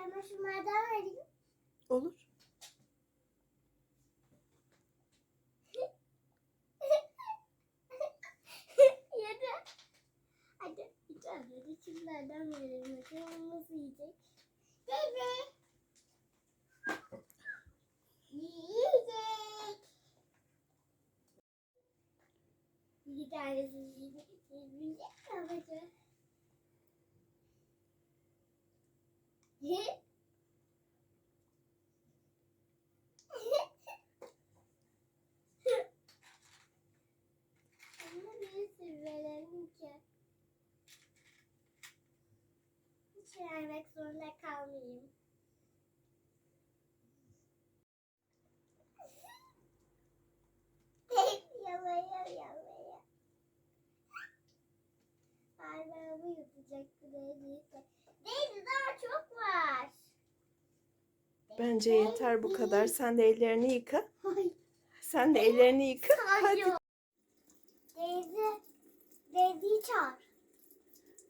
Sana şunlardan vereyim. Olur. Yedi. Hadi bir tane de şunlardan verelim. Bakalım nasıl yiyecek. Bebe. Yiyecek. Bir tanesi yiyecek. Yiyecek babacığım. Ye. Hiç vermek zorunda kalmayayım. yalaya yalaya. Parmağımı yutacaktı neredeyse. Değil daha çok var. Bence yeter bu kadar. Sen de ellerini yıka. Sen de ellerini yıka. Hadi. Teyze, Teyzeyi çağır.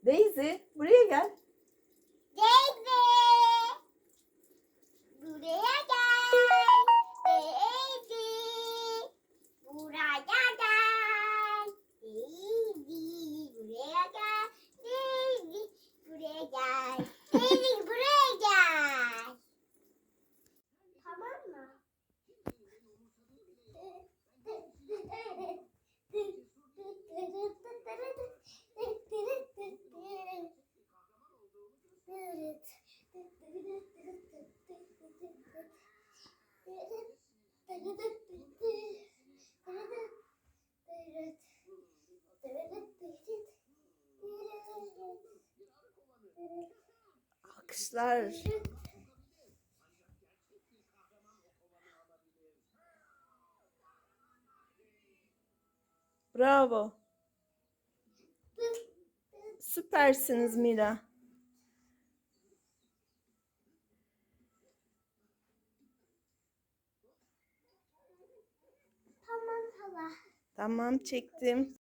Daisy buraya gel. Alkışlar. Bravo. Süpersiniz Mira. Tamam çektim.